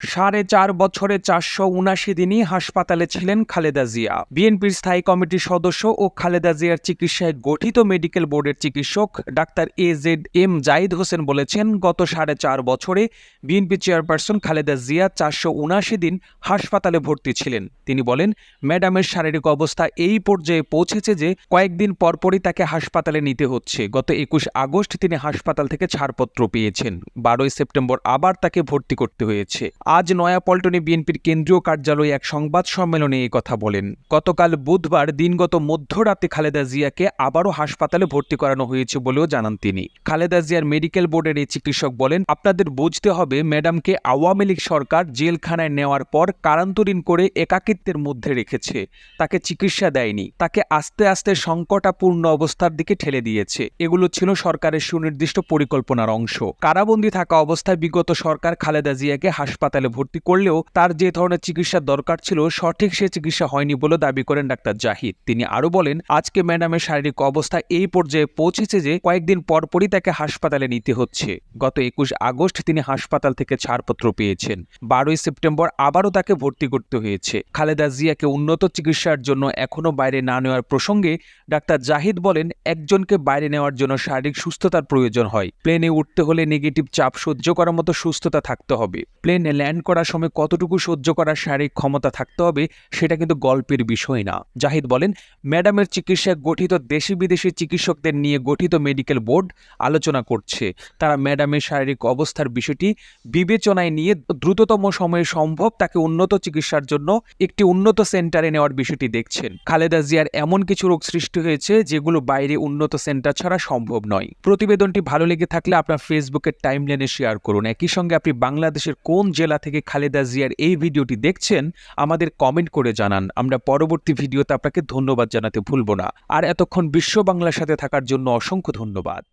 সাড়ে চার বছরে চারশো উনাশি দিনই হাসপাতালে ছিলেন খালেদা জিয়া। বিএনপির স্থায়ী কমিটির সদস্য ও খালেদা জিয়ার চিকিৎসায় গঠিত মেডিকেল বোর্ডের চিকিৎসক doctor A Z M Zahid Hossain বলেছেন, গত সাড়ে চার বছরে বিএনপি চেয়ারপারসন খালেদা জিয়া চারশো উনাশি দিন হাসপাতালে ভর্তি ছিলেন। তিনি বলেন, ম্যাডামের শারীরিক অবস্থা এই পর্যায়ে পৌঁছেছে যে কয়েকদিন পরপরই তাকে হাসপাতালে নিতে হচ্ছে। গত একুশ আগস্ট তিনি হাসপাতাল থেকে ছাড়পত্র পেয়েছেন। বারোই সেপ্টেম্বর আবার তাকে ভর্তি করতে হয়েছে। আজ নয়াপল্টনে বিএনপির কেন্দ্রীয় কার্যালয়ে এক সংবাদ সম্মেলনে এই কথা বলেন। গতকাল বুধবার দিনগত মধ্যরাতে খালেদা জিয়াকে আবারও হাসপাতালে ভর্তি করানো হয়েছে বলেও জানান তিনি। খালেদা জিয়ার মেডিকেল বোর্ডের এই চিকিৎসক বলেন, আপনাদের বুঝতে হবে, ম্যাডামকে আওয়ামী লীগ সরকার জেলখানায় নেওয়ার পর কারান্তরীণ করে একাকিত্বের মধ্যে রেখেছে। তাকে চিকিৎসা দেয়নি। তাকে আস্তে আস্তে সংকটাপূর্ণ অবস্থার দিকে ঠেলে দিয়েছে। এগুলো ছিল সরকারের সুনির্দিষ্ট পরিকল্পনার অংশ। কারাবন্দী থাকা অবস্থায় বিগত সরকার খালেদা জিয়াকে হাসপাতালে ভর্তি করলেও তার যে ধরনের চিকিৎসার দরকার ছিল, সঠিক সে চিকিৎসা হয়নি বলে দাবি করেন ডাক্তার জাহিদ। তিনি আরও বলেন, আজকে ম্যাডামের শারীরিক অবস্থা এই পর্যায়ে পৌঁছেছে যে কয়েকদিন পরপরই তাকে হাসপাতালে নিতে হচ্ছে। গত একুশ আগস্ট তিনি হাসপাতাল থেকে ছাড়পত্র পেয়েছেন। বারোই সেপ্টেম্বর আবারও তাকে ভর্তি করতে হয়েছে। খালেদা জিয়াকে উন্নত চিকিৎসার জন্য এখনও বাইরে না নেওয়ার প্রসঙ্গে ডাক্তার জাহিদ বলেন, একজনকে বাইরে নেওয়ার জন্য শারীরিক সুস্থতার প্রয়োজন হয়। প্লেনে উঠতে হলে নেগেটিভ চাপ সহ্য করার মতো সুস্থতা থাকতে হবে। প্লেনে ল্যান্ড করার সময় কতটুকু সহ্য করার শারীরিক ক্ষমতা থাকতে হবে, সেটা কিন্তু গল্পের বিষয় না। জাহিদ বলেন, ম্যাডামের চিকিৎসায় গঠিত দেশি বিদেশি চিকিৎসকদের নিয়ে গঠিত মেডিকেল বোর্ড আলোচনা করছে। তারা ম্যাডামের শারীরিক অবস্থার বিষয়টি বিবেচনায় নিয়ে দ্রুততম সময়ে সম্ভব তাকে উন্নত চিকিৎসার জন্য একটি উন্নত সেন্টারে নেওয়ার বিষয়টি দেখছেন। খালেদা জিয়ার এমন কিছু রোগ সৃষ্টি হয়েছে যেগুলো বাইরে উন্নত সেন্টার ছাড়া সম্ভব নয়। প্রতিবেদনটি ভালো লেগে থাকলে আপনার ফেসবুকের টাইমলাইনে শেয়ার করুন। একই সঙ্গে আপনি বাংলাদেশের কোন জেলা থেকে খালেদা জিয়ার এই ভিডিওটি দেখছেন, আমাদের কমেন্ট করে জানান। আমরা পরবর্তী ভিডিওতে আপনাকে ধন্যবাদ জানাতে ভুলব না। আর এতক্ষণ বিশ্ব বাংলার সাথে থাকার জন্য অসংখ্য ধন্যবাদ।